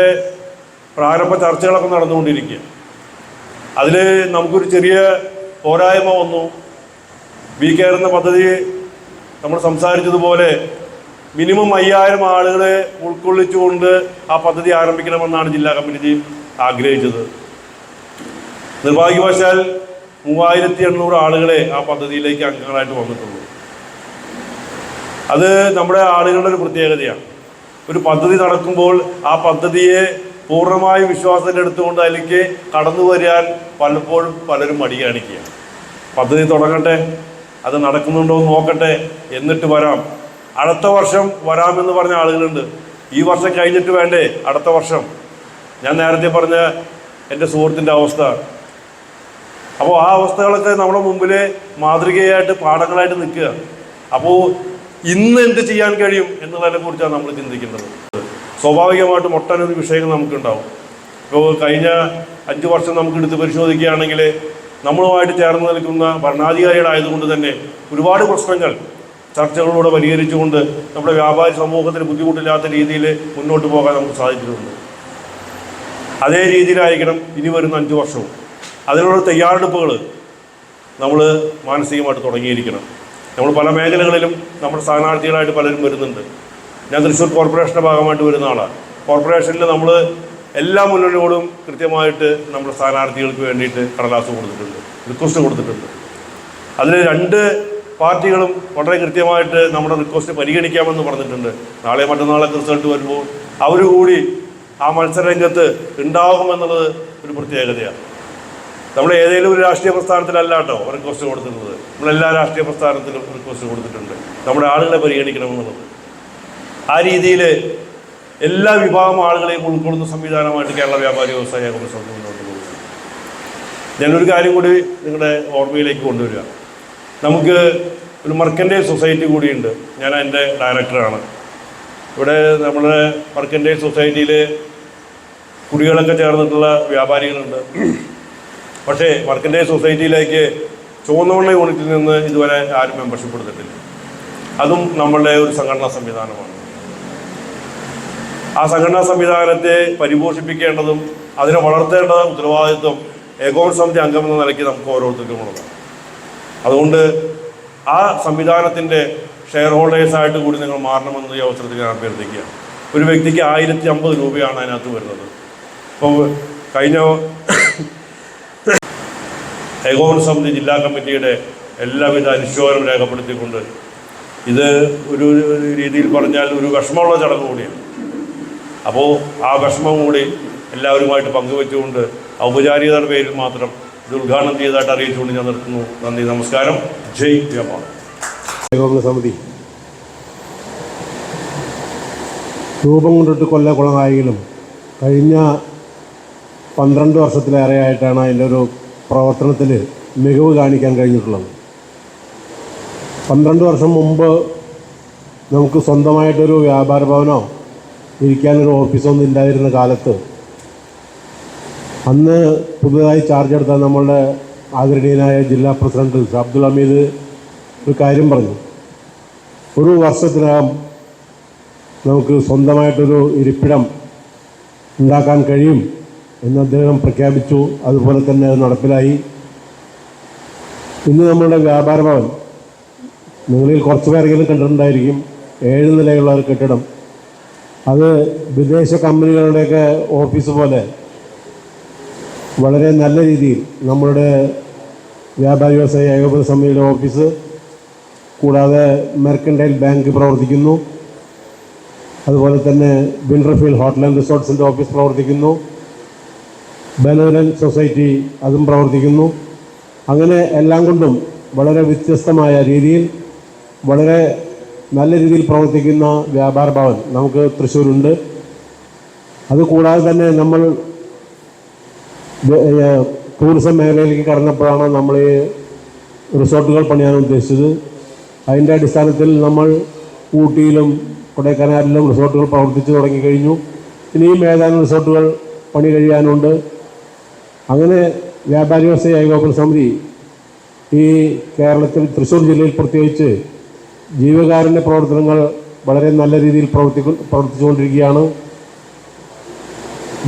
പ്രാരംഭ ചർച്ചകളൊക്കെ നടന്നുകൊണ്ടിരിക്കുക അതിൽ നമുക്കൊരു ചെറിയ പോരായ്മ വന്നു. വി കെയർ എന്ന പദ്ധതി നമ്മൾ സംസാരിച്ചതുപോലെ മിനിമം അയ്യായിരം ആളുകളെ ഉൾക്കൊള്ളിച്ചുകൊണ്ട് ആ പദ്ധതി ആരംഭിക്കണമെന്നാണ് ജില്ലാ കമ്മിറ്റി ആഗ്രഹിച്ചത്. നിർഭാഗ്യവശാൽ മൂവായിരത്തി എണ്ണൂറ് ആളുകളെ ആ പദ്ധതിയിലേക്ക് അംഗങ്ങളായിട്ട് വന്നിട്ടുള്ളൂ. അത് നമ്മുടെ ആളുകളുടെ ഒരു പ്രത്യേകതയാണ്. ഒരു പദ്ധതി നടക്കുമ്പോൾ ആ പദ്ധതിയെ പൂർണമായി വിശ്വാസത്തിൽ എടുത്തുകൊണ്ട് അതിലേക്ക് കടന്നു വരാൻ പലപ്പോഴും പലരും മടി കാണിക്കുക പദ്ധതി തുടങ്ങട്ടെ അത് നടക്കുന്നുണ്ടോ എന്ന് നോക്കട്ടെ എന്നിട്ട് വരാം. അടുത്ത വർഷം വരാമെന്ന് പറഞ്ഞ ആളുകളുണ്ട്. ഈ വർഷം കഴിഞ്ഞിട്ട് വേണ്ടേ? അടുത്ത വർഷം. ഞാൻ നേരത്തെ പറഞ്ഞ എന്റെ സുഹൃത്തിന്റെ അവസ്ഥ. അപ്പോൾ ആ അവസ്ഥകളൊക്കെ നമ്മുടെ മുമ്പിൽ മാതൃകയായിട്ട് പാഠങ്ങളായിട്ട് നിൽക്കുക. അപ്പോൾ ഇന്ന് എന്ത് ചെയ്യാൻ കഴിയും എന്നുള്ളതിനെ കുറിച്ചാണ് നമ്മൾ ചിന്തിക്കേണ്ടത്. സ്വാഭാവികമായിട്ടും ഒട്ടനവധി വിഷയങ്ങൾ നമുക്കുണ്ടാവും. ഇപ്പോൾ കഴിഞ്ഞ അഞ്ച് വർഷം നമുക്ക് എടുത്ത് പരിശോധിക്കുകയാണെങ്കിൽ നമ്മളുമായിട്ട് ചേർന്ന് നിൽക്കുന്ന ഭരണാധികാരികളായതുകൊണ്ട് തന്നെ ഒരുപാട് പ്രശ്നങ്ങൾ ചർച്ചകളിലൂടെ പരിഹരിച്ചുകൊണ്ട് നമ്മുടെ വ്യാപാരി സമൂഹത്തിന് ബുദ്ധിമുട്ടില്ലാത്ത രീതിയിൽ മുന്നോട്ട് പോകാൻ നമുക്ക് സാധിച്ചിട്ടുണ്ട്. അതേ രീതിയിലായിരിക്കണം ഇനി വരുന്ന അഞ്ച് വർഷവും. അതിനുള്ള തയ്യാറെടുപ്പുകൾ നമ്മൾ മാനസികമായിട്ട് തുടങ്ങിയിരിക്കണം. നമ്മൾ പല മേഖലകളിലും നമ്മുടെ സ്ഥാനാർത്ഥികളായിട്ട് പലരും വരുന്നുണ്ട്. ഞാൻ തൃശ്ശൂർ കോർപ്പറേഷന്റെ ഭാഗമായിട്ട് വരുന്ന ആളാണ് കോർപ്പറേഷനിൽ നമ്മൾ എല്ലാ മുന്നണികളോടും കൃത്യമായിട്ട് നമ്മുടെ സ്ഥാനാർത്ഥികൾക്ക് വേണ്ടിയിട്ട് കടലാസ് കൊടുത്തിട്ടുണ്ട് റിക്വസ്റ്റ് കൊടുത്തിട്ടുണ്ട്. അതിൽ രണ്ട് പാർട്ടികളും വളരെ കൃത്യമായിട്ട് നമ്മുടെ റിക്വസ്റ്റ് പരിഗണിക്കാമെന്ന് പറഞ്ഞിട്ടുണ്ട്. നാളെ മറ്റന്നാളൊക്കെ റിസൾട്ട് വരുമ്പോൾ അവർ കൂടി ആ മത്സരരംഗത്ത് ഉണ്ടാകുമെന്നുള്ളത് ഒരു പ്രത്യേകതയാണ്. നമ്മൾ ഏതെങ്കിലും ഒരു രാഷ്ട്രീയ പ്രസ്ഥാനത്തിലല്ല കേട്ടോ റിക്വസ്റ്റ് കൊടുത്തിരുന്നത്. നമ്മളെല്ലാ രാഷ്ട്രീയ പ്രസ്ഥാനത്തിലും റിക്വസ്റ്റ് കൊടുത്തിട്ടുണ്ട്. നമ്മുടെ ആളുകളെ പരിഗണിക്കണമെന്നുള്ളത് ആ രീതിയിൽ എല്ലാ വിഭാഗം ആളുകളെയും ഉൾക്കൊള്ളുന്ന സംവിധാനമായിട്ട് കേരള വ്യാപാരി വ്യവസായ കോൺഗ്രസ് മുന്നോട്ട് പോകുന്നു ഞാനൊരു കാര്യം കൂടി നിങ്ങളുടെ ഓർമ്മയിലേക്ക് കൊണ്ടുവരിക. നമുക്ക് ഒരു മർക്കന്റെ സൊസൈറ്റി കൂടിയുണ്ട്. ഞാൻ അതിന്റെ ഡയറക്ടറാണ് ഇവിടെ നമ്മുടെ മർക്കന്റൈൽ സൊസൈറ്റിയിൽ കുടികളൊക്കെ ചേർന്നിട്ടുള്ള വ്യാപാരികളുണ്ട്. പക്ഷേ മർക്കന്റൈൽ സൊസൈറ്റിയിലേക്ക് ചുവന്നവണ്ണ യൂണിറ്റിൽ നിന്ന് ഇതുവരെ ആരും മെമ്പർഷിപ്പ് എടുത്തിട്ടില്ല. അതും നമ്മളുടെ ഒരു സംഘടനാ സംവിധാനമാണ്. ആ സംഘടനാ സംവിധാനത്തെ പരിപോഷിപ്പിക്കേണ്ടതും അതിനെ വളർത്തേണ്ട ഉത്തരവാദിത്വം ഏകോപന സമിതി അംഗമെന്ന നിലയ്ക്ക് നമുക്ക് ഓരോരുത്തർക്കും ഉള്ളതാണ്. അതുകൊണ്ട് ആ സംവിധാനത്തിന്റെ ഷെയർ ഹോൾഡേഴ്സായിട്ട് കൂടി നിങ്ങൾ മാറണമെന്ന് ഈ അവസരത്തിൽ ഞാൻ അഭ്യർത്ഥിക്കുകയാണ്. ഒരു വ്യക്തിക്ക് ആയിരത്തി അമ്പത് രൂപയാണ് അതിനകത്ത് വരുന്നത്. അപ്പോൾ കഴിഞ്ഞ ഏകോപന സമിതി ജില്ലാ കമ്മിറ്റിയുടെ എല്ലാവിധ അനുശോചനം രേഖപ്പെടുത്തിക്കൊണ്ട് ഇത് ഒരു രീതിയിൽ പറഞ്ഞാൽ ഒരു വിഷമമുള്ള ചടങ്ങ് കൂടിയാണ്. അപ്പോൾ ആ വിഷമം കൂടി എല്ലാവരുമായിട്ട് പങ്കുവെച്ചുകൊണ്ട് ഔപചാരികതയുടെ പേരിൽ മാത്രം ഇത് ഉദ്ഘാടനം ചെയ്തതായിട്ട് അറിയിച്ചുകൊണ്ട് ഞാൻ നിർത്തുന്നു. നന്ദി നമസ്കാരം. ജയ് വ്യാപാരം ഏകോപന സമിതി. രൂപം കൊണ്ടിട്ട് കൊല്ല കുളമായെങ്കിലും കഴിഞ്ഞ പന്ത്രണ്ട് വർഷത്തിലേറെയായിട്ടാണ് അതിന്റെ ഒരു പ്രവർത്തനത്തിൽ മികവ് കാണിക്കാൻ കഴിഞ്ഞിട്ടുള്ളത്. പന്ത്രണ്ട് വർഷം മുമ്പ് നമുക്ക് സ്വന്തമായിട്ടൊരു വ്യാപാര ഭവനോ ഇരിക്കാനൊരു ഓഫീസോ ഒന്നും ഇല്ലാതിരുന്ന കാലത്ത് അന്ന് പുതുതായി ചാർജ് എടുത്ത നമ്മളുടെ ആദരണീയനായ ജില്ലാ പ്രസിഡന്റ് അബ്ദുൽ ഹമീദ് ഒരു കാര്യം പറഞ്ഞു. ഒരു വർഷത്തിനകം നമുക്ക് സ്വന്തമായിട്ടൊരു ഇരിപ്പിടം ഉണ്ടാക്കാൻ കഴിയും എന്ന് അദ്ദേഹം പ്രഖ്യാപിച്ചു. അതുപോലെ തന്നെ അത് നടപ്പിലായി. ഇന്ന് നമ്മളുടെ വ്യാപാര ഭവൻ നിങ്ങളിൽ കുറച്ച് പേരെങ്കിലും കണ്ടിട്ടുണ്ടായിരിക്കും. ഏഴ് നിലയുള്ള ഒരു കെട്ടിടം. അത് വിദേശ കമ്പനികളുടെയൊക്കെ ഓഫീസ് പോലെ വളരെ നല്ല രീതിയിൽ നമ്മളുടെ വ്യാപാരി വ്യവസായ ഏകോപന സമിതിയുടെ ഓഫീസ് കൂടാതെ മെർക്കൻഡൈൽ ബാങ്ക് പ്രവർത്തിക്കുന്നു. അതുപോലെ തന്നെ വിൻഡർഫീൽഡ് ഹോട്ടൽ ആൻഡ് റിസോർട്ട്സിന്റെ ഓഫീസ് പ്രവർത്തിക്കുന്നു. ബനോലൻ സൊസൈറ്റി അതും പ്രവർത്തിക്കുന്നു. അങ്ങനെ എല്ലാം കൊണ്ടും വളരെ വ്യത്യസ്തമായ രീതിയിൽ വളരെ നല്ല രീതിയിൽ പ്രവർത്തിക്കുന്ന വ്യാപാര ഭവൻ നമുക്ക് തൃശ്ശൂരുണ്ട്. അതുകൂടാതെ തന്നെ നമ്മൾ ടൂറിസം മേഖലയിലേക്ക് കടന്നപ്പോഴാണ് നമ്മൾ റിസോർട്ടുകൾ പണിയാൻ ഉദ്ദേശിച്ചത്. അതിന്റെ അടിസ്ഥാനത്തിൽ നമ്മൾ ഊട്ടിയിലും കൊടൈക്കനാലിലും റിസോർട്ടുകൾ പ്രവർത്തിച്ചു തുടങ്ങിക്കഴിഞ്ഞു ഇനിയും ഏതാനും റിസോർട്ടുകൾ പണി കഴിയാനുണ്ട്. അങ്ങനെ വ്യാപാരി വ്യവസായ ഏകോപന സമിതി ഈ കേരളത്തിൽ തൃശ്ശൂർ ജില്ലയിൽ പ്രത്യേകിച്ച് ജീവകാരുണ്യ പ്രവർത്തനങ്ങൾ വളരെ നല്ല രീതിയിൽ പ്രവർത്തിക്കു പ്രവർത്തിച്ചുകൊണ്ടിരിക്കുകയാണ്.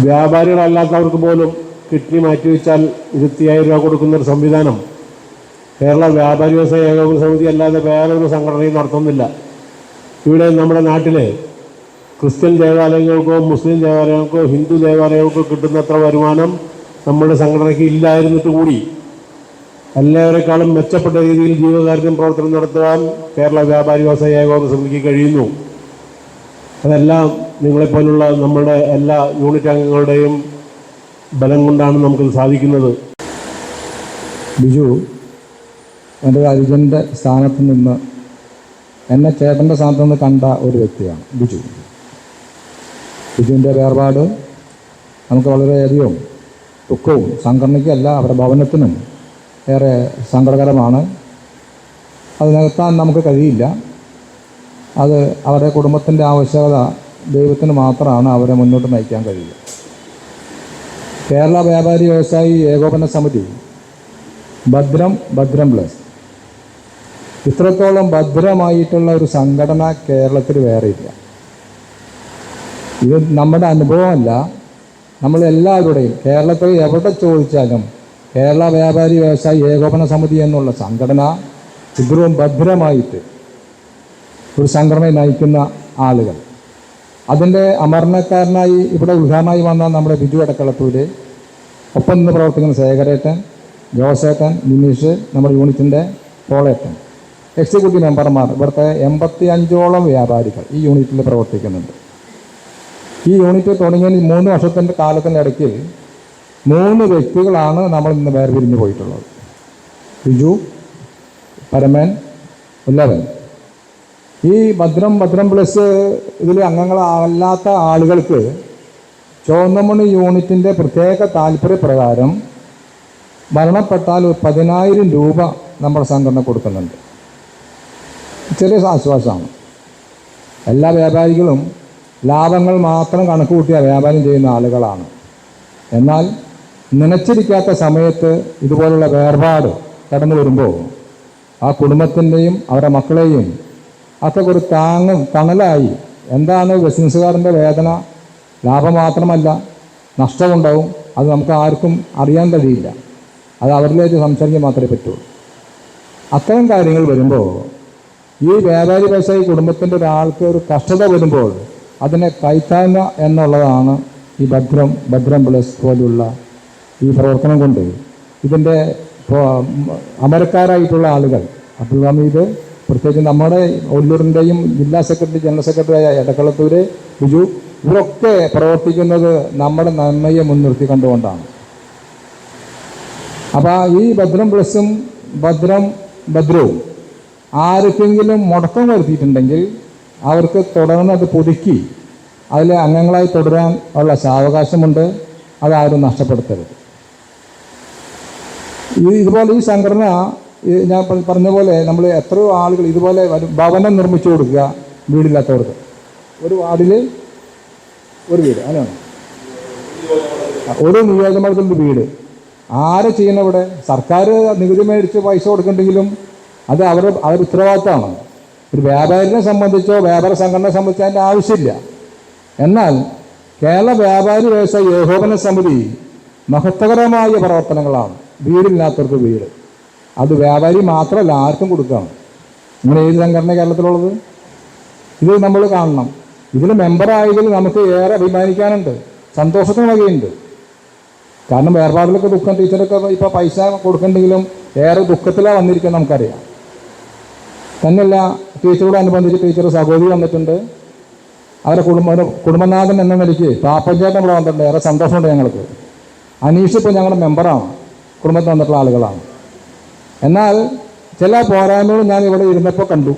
വ്യാപാരികളല്ലാത്തവർക്ക് പോലും കിഡ്നി മാറ്റിവെച്ചാൽ ഇരുപത്തിയായിരം രൂപ കൊടുക്കുന്ന ഒരു സംവിധാനം കേരള വ്യാപാരി വ്യവസായ ഏകോപന സമിതി അല്ലാതെ വേറൊരു സംഘടനയും നടത്തുന്നില്ല. ഇവിടെ നമ്മുടെ നാട്ടിലെ ക്രിസ്ത്യൻ ദേവാലയങ്ങൾക്കോ മുസ്ലിം ദേവാലയങ്ങൾക്കോ ഹിന്ദു ദേവാലയങ്ങൾക്കോ കിട്ടുന്നത്ര വരുമാനം നമ്മുടെ സംഘടനയ്ക്ക് ഇല്ലായിരുന്നിട്ട് കൂടി എല്ലാവരെക്കാളും മെച്ചപ്പെട്ട രീതിയിൽ ജീവകാരുണ്യം പ്രവർത്തനം നടത്തുവാൻ കേരള വ്യാപാരി വ്യവസായ ഏകോപന സമിതിക്ക് കഴിയുന്നു. അതെല്ലാം നിങ്ങളെപ്പോലുള്ള നമ്മുടെ എല്ലാ യൂണിറ്റ് അംഗങ്ങളുടെയും ബലം കൊണ്ടാണ് നമുക്കിത് സാധിക്കുന്നത്. ബിജു എന്റെ ഒരു അനുജന്റെ സ്ഥാനത്ത് നിന്ന് എന്നെ ചേട്ടന്റെ സ്ഥാനത്ത് നിന്ന് കണ്ട ഒരു വ്യക്തിയാണ് ബിജു. ബിജുവിന്റെ വേർപാട് നമുക്ക് വളരെയധികം ദുഃഖവും സംഘടനയ്ക്കല്ല അവരുടെ ഭവനത്തിനും ഏറെ സങ്കടകരമാണ്. അത് നികത്താൻ നമുക്ക് കഴിയില്ല. അത് അവരുടെ കുടുംബത്തിന്റെ ആവശ്യകത ദൈവത്തിന് മാത്രമാണ് അവരെ മുന്നോട്ട് നയിക്കാൻ കഴിയുക. കേരള വ്യാപാരി വ്യവസായി ഏകോപന സമിതി ഭദ്രം ഭദ്രം പ്ലസ്. ഇത്രത്തോളം ഭദ്രമായിട്ടുള്ള ഒരു സംഘടന കേരളത്തിൽ വേറെ ഇല്ല. ഇത് നമ്മുടെ അനുഭവമല്ല. നമ്മൾ എല്ലാവരുടെയും കേരളത്തിൽ എവിടെ ചോദിച്ചാലും കേരള വ്യാപാരി വ്യവസായി ഏകോപന സമിതി എന്നുള്ള സംഘടന ഇത്രയും ഭദ്രമായിട്ട് ഒരു സംഘടനയെ നയിക്കുന്ന ആളുകൾ. അതിന്റെ അമരണക്കാരനായി ഇവിടെ ഉദ്ഘാടനമായി വന്ന നമ്മുടെ ബിജു അടക്കളത്തൂര് ഒപ്പം നിന്ന് പ്രവർത്തിക്കുന്ന ശേഖരേട്ടൻ ജോസേട്ടൻ നിമീഷ് നമ്മുടെ യൂണിറ്റിന്റെ പോളേട്ടൻ. എക്സിക്യൂട്ടീവ് മെമ്പർമാർ ഇവിടുത്തെ എൺപത്തി അഞ്ചോളം വ്യാപാരികൾ ഈ യൂണിറ്റിൽ പ്രവർത്തിക്കുന്നുണ്ട്. ഈ യൂണിറ്റ് തുടങ്ങിയ മൂന്ന് വർഷത്തിന്റെ കാലത്തിന്റെ ഇടയ്ക്ക് മൂന്ന് വ്യക്തികളാണ് നമ്മൾ ഇന്ന് വേർപിരിഞ്ഞ് പോയിട്ടുള്ളത്. ബിജു പരമൻ ഉല്ലവൻ. ഈ ഭദ്രം ഭദ്രം പ്ലസ് ഇതിൽ അംഗങ്ങളല്ലാത്ത ആളുകൾക്ക് ചുവന്നമണി യൂണിറ്റിന്റെ പ്രത്യേക താല്പര്യപ്രകാരം മരണപ്പെട്ടാൽ പതിനായിരം രൂപ നമ്മുടെ സംഘടന കൊടുക്കുന്നുണ്ട്. ചെറിയ ആശ്വാസമാണ്. എല്ലാ വ്യാപാരികളും ലാഭങ്ങൾ മാത്രം കണക്ക് കൂട്ടിയ വ്യാപാരം ചെയ്യുന്ന ആളുകളാണ്. എന്നാൽ നനച്ചിരിക്കാത്ത സമയത്ത് ഇതുപോലുള്ള വേർപാട് കടന്നു വരുമ്പോൾ ആ കുടുംബത്തിന്റെയും അവരുടെ മക്കളെയും അതൊക്കെ ഒരു താങ്ങും തണലായി. എന്താണ് ബിസിനസ്സുകാരന്റെ വേദന? ലാഭം മാത്രമല്ല നഷ്ടമുണ്ടാവും. അത് നമുക്ക് ആർക്കും അറിയാൻ കഴിയില്ല. അത് അവരിലേക്ക് സംസാരിക്കാൻ മാത്രമേ പറ്റുള്ളൂ. അത്തരം കാര്യങ്ങൾ വരുമ്പോൾ ഈ വ്യാപാരി വ്യവസായി കുടുംബത്തിന്റെ ഒരാൾക്ക് ഒരു കഷ്ടത വരുമ്പോൾ അതിനെ കൈത്താങ്ങ എന്നുള്ളതാണ് ഈ ഭദ്രം ഭദ്രം പ്ലസ് പോലുള്ള ഈ പ്രവർത്തനം കൊണ്ട്. ഇതിന്റെ അമരക്കാരായിട്ടുള്ള ആളുകൾ അബ്ദുൽ ഹമീദ് പ്രത്യേകിച്ച് നമ്മുടെ ഒല്ലൂരിന്റെയും ജില്ലാ സെക്രട്ടറി ജനറൽ സെക്രട്ടറിയായ എടക്കളത്തൂര് ബിജു ഇവരൊക്കെ പ്രവർത്തിക്കുന്നത് നമ്മുടെ നന്മയെ മുൻനിർത്തി കണ്ടുകൊണ്ടാണ്. അപ്പോൾ ഈ ഭദ്രം പ്ലസും ഭദ്രം ഭദ്രവും ആർക്കെങ്കിലും മുടക്കം വരുത്തിയിട്ടുണ്ടെങ്കിൽ അവർക്ക് തുടർന്ന് അത് പുതുക്കി അതിലെ അംഗങ്ങളായി തുടരാൻ ഉള്ള സാവകാശമുണ്ട്. അതാരും നഷ്ടപ്പെടുത്തരുത്. ഈ ഇതുപോലെ ഈ സംഘടന ഞാൻ പറഞ്ഞ പോലെ നമ്മൾ എത്രയോ ആളുകൾ ഇതുപോലെ ഭവനം നിർമ്മിച്ചു കൊടുക്കുക വീടില്ലാത്തവർക്ക്. ഒരു വാർഡിൽ ഒരു വീട് അങ്ങനെയാണ് ഒരു നിയോജകമണ്ഡലത്തിന്റെ വീട്. ആരെ ചെയ്യണം ഇവിടെ സർക്കാർ നികുതി മേടിച്ച് പൈസ കൊടുക്കണ്ടെങ്കിലും അത് അവരുടെ അവരുടെ ഉത്തരവാദിത്തമാണ്. ഒരു വ്യാപാരിനെ സംബന്ധിച്ചോ വ്യാപാര സംഘടനയെ സംബന്ധിച്ചോ അതിന്റെ ആവശ്യമില്ല. എന്നാൽ കേരള വ്യാപാരി വ്യവസായ ഏകോപന സമിതി മഹത്വകരമായ പ്രവർത്തനങ്ങളാണ്. വീടില്ലാത്തവർക്ക് വീട്. അത് വ്യാപാരി മാത്രമല്ല ആർക്കും കൊടുക്കുകയാണ് നിങ്ങൾ ഏത് സംഘടന കേരളത്തിലുള്ളത്? ഇത് നമ്മൾ കാണണം. ഇതിൽ മെമ്പറായതിൽ നമുക്ക് ഏറെ അഭിമാനിക്കാനുണ്ട്. സന്തോഷത്തിന് വകയുണ്ട്. കാരണം വേർപാടിലൊക്കെ ദുഃഖം ടീച്ചറൊക്കെ ഇപ്പോൾ പൈസ കൊടുക്കണ്ടെങ്കിലും ഏറെ ദുഃഖത്തിലാണ് വന്നിരിക്കുന്നത് നമുക്കറിയാം. തന്നെയല്ല ടീച്ചറോടനുബന്ധിച്ച് ടീച്ചർ സഹോദരി വന്നിട്ടുണ്ട്. അവരെ കുടുംബ കുടുംബനാഥൻ എന്ന നിലയ്ക്ക് പാപ്പഞ്ചേട്ടൻ ഇവിടെ വന്നിട്ടുണ്ട്. ഏറെ സന്തോഷമുണ്ട് ഞങ്ങൾക്ക്. അനീഷ് ഇപ്പോൾ ഞങ്ങളുടെ മെമ്പറാണ്. കുടുംബത്തിൽ വന്നിട്ടുള്ള ആളുകളാണ്. എന്നാൽ ചില പോരായ്മകൾ ഞാൻ ഇവിടെ ഇരുന്നപ്പോൾ കണ്ടു.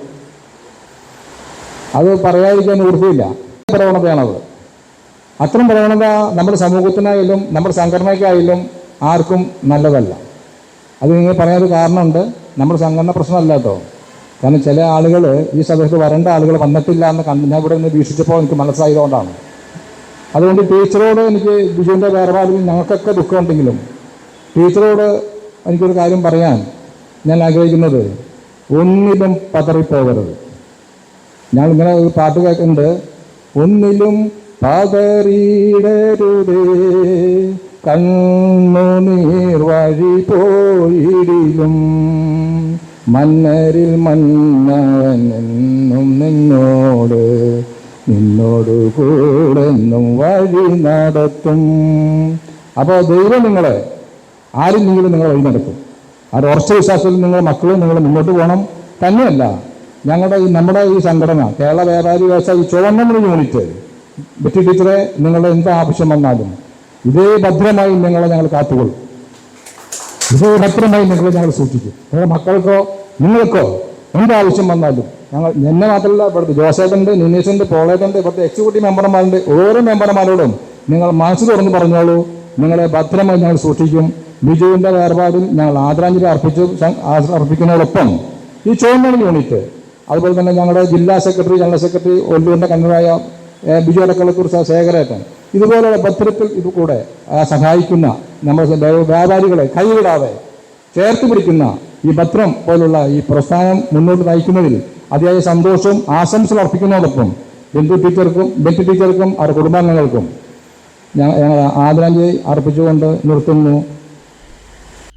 അത് പറയാതിരിക്കാൻ ഉറപ്പില്ല പ്രവണതയാണത് അത്തരം പ്രവണത നമ്മുടെ സമൂഹത്തിനായാലും നമ്മുടെ സംഘടനയ്ക്കായാലും ആർക്കും നല്ലതല്ല. അത് നിങ്ങൾ പറയാനൊരു കാരണമുണ്ട്. നമ്മുടെ സംഘടന പ്രശ്നമല്ല കേട്ടോ. കാരണം ചില ആളുകൾ ഈ സദസ്സിൽ വരേണ്ട ആളുകൾ വന്നിട്ടില്ല എന്ന് കണ്ട് ഞാൻ ഇവിടെ നിന്ന് വീക്ഷിച്ചപ്പോൾ എനിക്ക് മനസ്സായതുകൊണ്ടാണ് അതുകൊണ്ട് ടീച്ചറോട് എനിക്ക് ബിജുവിന്റെ വേർപാടിൽ ഞങ്ങൾക്കൊക്കെ ദുഃഖമുണ്ടെങ്കിലും ടീച്ചറോട് എനിക്കൊരു കാര്യം പറയാൻ ഞാൻ ആഗ്രഹിക്കുന്നത് ഒന്നിലും പതറിപ്പോകരുത്. ഞാൻ ഇങ്ങനെ ഒരു പാട്ട് കേൾക്കുന്നുണ്ട്. ഒന്നിലും പതറിയിടരുതേ. കണ്ണുനീർ വഴി പോയിടിലും. മന്നരിൽ മന്നവൻ എന്നും നിന്നോട് നിന്നോട് കൂടെന്നും വഴി നടത്തും. അപ്പോൾ ദൈവം നിങ്ങളെ ആരും നിങ്ങൾ നിങ്ങളെ വഴി നടത്തും. അത് ഉറച്ച വിശ്വാസത്തിൽ നിങ്ങൾ മക്കളും നിങ്ങൾ മുന്നോട്ട് പോകണം. തന്നെയല്ല ഞങ്ങളുടെ ഈ നമ്മുടെ ഈ സംഘടന കേരള വ്യാപാരി വ്യവസായി ചുവന്ന യൂണിറ്റ് ബെറ്റി ടീച്ചറെ നിങ്ങളുടെ എന്ത് ആവശ്യം വന്നാലും ഇതേ ഭദ്രമായി നിങ്ങളെ ഞങ്ങൾ കാത്തുകൊള്ളും. ഭദ്രമായി നിങ്ങളെ ഞങ്ങൾ സൂക്ഷിക്കും. നിങ്ങളുടെ മക്കൾക്കോ നിങ്ങൾക്കോ എന്താവശ്യം വന്നാലും ഞങ്ങൾ എന്നെ മാത്രമല്ല ഇവിടുത്തെ ജോസേട്ടുണ്ട് നിനീഷുണ്ട് പോളേട്ടുണ്ട് ഇവിടുത്തെ എക്സിക്യൂട്ടീവ് മെമ്പർമാരുണ്ട് ഓരോ മെമ്പർമാരോടും നിങ്ങൾ മനസ്സ് തുറന്ന് പറഞ്ഞോളൂ. നിങ്ങളെ ഭദ്രമായി ഞങ്ങൾ സൂക്ഷിക്കും. ബിജുവിന്റെ വേർപാടിൽ ഞങ്ങൾ ആദരാഞ്ജലി അർപ്പിച്ചു അർപ്പിക്കുന്നതോടൊപ്പം ഈ ചോദ്യം യൂണിറ്റ് അതുപോലെ തന്നെ ഞങ്ങളുടെ ജില്ലാ സെക്രട്ടറി ജനറൽ സെക്രട്ടറി ഒല്ലൂരിന്റെ കണ്ണൂരായ ബിജു അടക്കളത്തൂർ സ- ശേഖരേട്ടൻ ഇതുപോലെയുള്ള ഭദ്രത്തിൽ ഇത് കൂടെ സഹായിക്കുന്ന നമ്മുടെ വ്യ- വ്യാപാരികളെ കൈവിടാതെ ചേർത്ത് പിടിക്കുന്ന ഈ പത്രം പോലുള്ള ഈ പ്രസ്ഥാനം മുന്നോട്ട് നയിക്കുന്നതിൽ അതിയായ സന്തോഷവും ആശംസകൾ അർപ്പിക്കുന്നതോടൊപ്പം ബന്ധു ടീച്ചർക്കും ബന്ധു ടീച്ചർക്കും അവരുടെ കുടുംബാംഗങ്ങൾക്കും ഞങ്ങൾ ആദരാഞ്ജലി അർപ്പിച്ചുകൊണ്ട് നിർത്തുന്നു.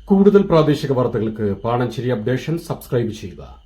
കൂടുതൽ പ്രാദേശിക വാർത്തകൾക്ക് പാണഞ്ചേരി അപ്ഡേഷൻ സബ്സ്ക്രൈബ് ചെയ്യുക.